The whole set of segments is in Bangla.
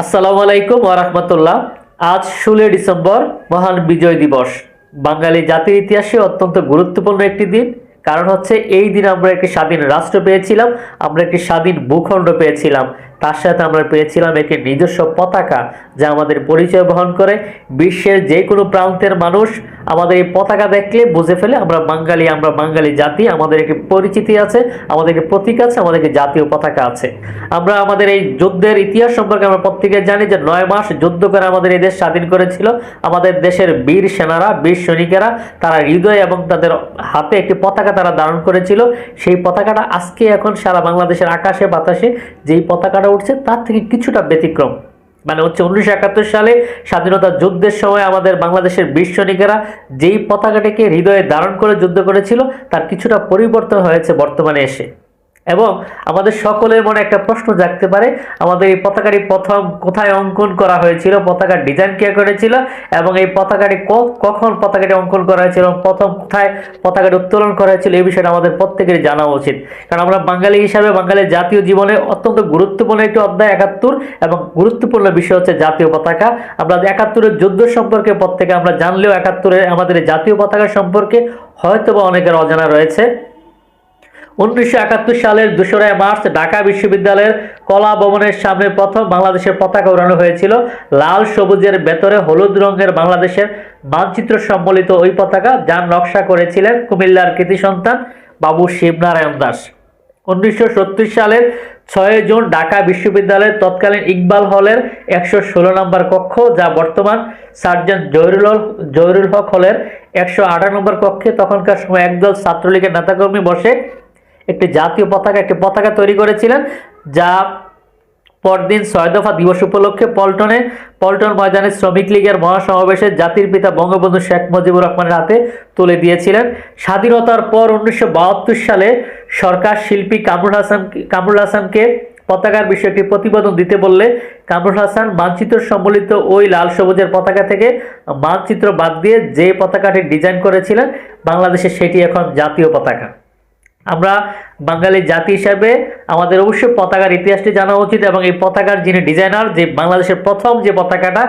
আসসালামু আলাইকুম ওরহমতুল্লাহ আজ ষোলোই ডিসেম্বর মহান বিজয় দিবস। বাঙালি জাতির ইতিহাসে অত্যন্ত গুরুত্বপূর্ণ একটি দিন। কারণ হচ্ছে এই দিন আমরা একটি স্বাধীন রাষ্ট্র পেয়েছিলাম, আমরা একটি স্বাধীন ভূখণ্ড পেয়েছিলাম। তার সাথে আমরা পেয়েছিলাম একটি নিজস্ব পতাকা যা আমাদের পরিচয় বহন করে। বিশ্বের যে কোনো প্রান্তের মানুষ আমাদের এই পতাকা দেখলে বুঝে ফেলে আমরা বাঙালি আমরা বাঙালি জাতি, আমাদের একটি পরিচিতি আছে, আমাদের একটি প্রতীক আছে, আমাদের একটি জাতীয় পতাকা আছে। আমরা আমাদের এই যুদ্ধের ইতিহাস সম্পর্কে আমরা প্রত্যেকে জানি যে নয় মাস যুদ্ধ করে আমাদের এই দেশ স্বাধীন করেছিল। আমাদের দেশের বীর সেনারা, বীর সৈনিকেরা, তারা হৃদয় এবং তাদের হাতে একটি পতাকা তারা ধারণ করেছিল। সেই পতাকাটা আজকে এখন সারা বাংলাদেশের আকাশে, বাতাসে, যেই পতাকাটা উঠছে, তার থেকে কিছুটা ব্যতিক্রম। মানে হচ্ছে উনিশশো একাত্তর সালে স্বাধীনতা যুদ্ধের সময় আমাদের বাংলাদেশের বীর যেই পতাকাটিকে হৃদয়ে ধারণ করে যুদ্ধ করেছিল, তার কিছুটা পরিবর্তন হয়েছে বর্তমানে এসে। এবং আমাদের সকলের মনে একটা প্রশ্ন জাগতে পারে, আমাদের এই পতাকাটি প্রথম কোথায় অঙ্কন করা হয়েছিল, পতাকার ডিজাইন কে করেছিল, এবং এই পতাকাটি কখন পতাকাটি অঙ্কন করা হয়েছিল প্রথম কোথায় পতাকাটি উত্তোলন করা হয়েছিল, এই বিষয়টা আমাদের প্রত্যেকেরই জানা উচিত। কারণ আমরা বাঙালি হিসাবে, বাঙালির জাতীয় জীবনে অত্যন্ত গুরুত্বপূর্ণ একটি অধ্যায় একাত্তর, এবং গুরুত্বপূর্ণ বিষয় হচ্ছে জাতীয় পতাকা। আমরা একাত্তরের যুদ্ধ সম্পর্কে প্রত্যেকে আমরা জানলেও একাত্তরের আমাদের জাতীয় পতাকা সম্পর্কে হয়তো বা অনেকের অজানা রয়েছে। উনিশশো একাত্তর সালের দোসরা মার্চ ঢাকা বিশ্ববিদ্যালয়ের কলা ভবনের সামনে প্রথম বাংলাদেশের পতাকা উড়ানো হয়েছিল। লাল, সবুজের ভেতরে হলুদ রঙের বাংলাদেশের মানচিত্র সম্বলিত ওই পতাকা যার নকশা করেছিলেন কুমিল্লার কৃতি সন্তান বাবু শিবনারায়ণ দাস। উনিশশো সত্তর সালের ছয় জুন ঢাকা বিশ্ববিদ্যালয়ের তৎকালীন ইকবাল হলের একশো ষোলো নম্বর কক্ষ, যা বর্তমান সার্জেন্ট জহিরুল জহিরুল হক হলের একশো আঠারো নম্বর কক্ষে তখনকার সময় একদল ছাত্রলীগের নেতাকর্মী বসে একটি জাতীয় পতাকা, একটি পতাকা তৈরি করেছিলেন, যা পরদিন ছয় দফা দিবস উপলক্ষে পল্টনে, পল্টন ময়দানে শ্রমিক লীগের মহাসমাবেশে জাতির পিতা বঙ্গবন্ধু শেখ মুজিবুর রহমানের হাতে তুলে দিয়েছিলেন। স্বাধীনতার পর উনিশশো বাহাত্তর সালে সরকার শিল্পী কামরুল হাসান, কামরুল হাসানকে পতাকার বিষয়ে একটি প্রতিবেদন দিতে বললে, কামরুল হাসান মানচিত্র সম্বলিত ওই লাল সবুজের পতাকা থেকে মানচিত্র বাদ দিয়ে যে পতাকাটি ডিজাইন করেছিলেন, বাংলাদেশে সেটি এখন জাতীয় পতাকা। আমরা বাঙালি জাতি হিসাবে আমাদের অবশ্যই পতাকার ইতিহাসটি জানা উচিত এবং এই পতাকার যিনি ডিজাইনার যে বাংলাদেশের প্রথম যে পতাকাটা,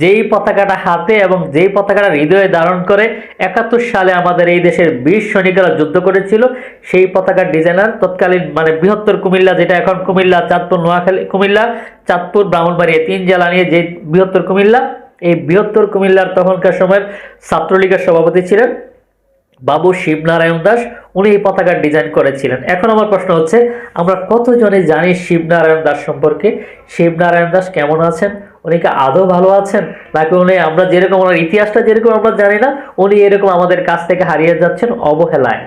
যেই পতাকাটা হাতে এবং যেই পতাকাটা হৃদয়ে ধারণ করে একাত্তর সালে আমাদের এই দেশের বীর সৈনিকেরা যুদ্ধ করেছিল, সেই পতাকার ডিজাইনার তৎকালীন মানে বৃহত্তর কুমিল্লা, যেটা এখন কুমিল্লা, চাঁদপুর, নোয়াখালী, কুমিল্লা, চাঁদপুর ব্রাহ্মণবাড়িয়া তিন জেলা নিয়ে যে বৃহত্তর কুমিল্লা, এই বৃহত্তর কুমিল্লার তখনকার সময়ের ছাত্রলীগের সভাপতি ছিলেন। বাবু শিবনারায়ণ দাস, উনি এই পতাকার ডিজাইন করেছিলেন। এখন আমার প্রশ্ন হচ্ছে, আমরা কতজনে জানি শিবনারায়ণ দাস সম্পর্কে? শিবনারায়ণ দাস কেমন আছেন? উনি কি আদৌ ভালো আছেন? নাকি উনি আমরা যেরকম ওনার ইতিহাসটা যেরকম আমরা জানি না, উনি এরকম আমাদের কাছ থেকে হারিয়ে যাচ্ছেন অবহেলায়?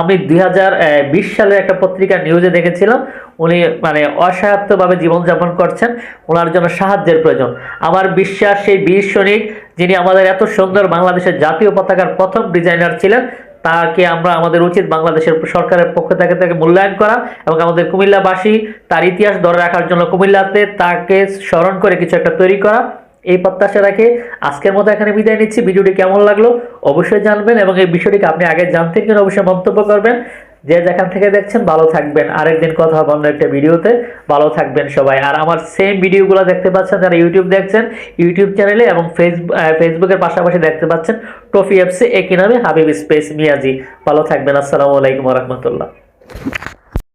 আমি দুই হাজার বিশ সালের একটা পত্রিকা নিউজে দেখেছিলাম উনি মানে অসহায়ত্বভাবে জীবনযাপন করছেন, ওনার জন্য সাহায্যের প্রয়োজন। আমার বিশ্বাস সেই বীর সৈনিক, যিনি আমাদের এত সুন্দর বাংলাদেশের জাতীয় পতাকার প্রথম ডিজাইনার ছিলেন, তাকে আমরা আমাদের উচিত বাংলাদেশের সরকারের পক্ষ থেকে তাকে মূল্যায়ন করা এবং আমাদের কুমিল্লাবাসী তার ইতিহাস ধরে রাখার জন্য কুমিল্লাতে তাকে স্মরণ করে কিছু একটা তৈরি করা। এই প্রত্যাশা রাখে আজকের মতো এখানে বিদায় নিচ্ছি। ভিডিওটি কেমন লাগল অবশ্যই জানবেন এবং এই বিষয়টিকে আপনি আগে জানতেন কিনা অবশ্যই মন্তব্য করবেন। যে যেখান থেকে দেখছেন, ভালো থাকবেন। আরেকদিন কথা হবে অন্য একটা ভিডিওতে। ভালো থাকবেন সবাই। আর আমার সেম ভিডিওগুলো দেখতে পাচ্ছেন যারা ইউটিউব দেখছেন ইউটিউব চ্যানেলে এবং ফেসবুক ফেসবুকের পাশাপাশি দেখতে পাচ্ছেন ট্রফি অ্যাপসে একই নামে হাবিব স্পেস মিয়াজি। ভালো থাকবেন। আসসালামু আলাইকুম রহমতুল্লাহ।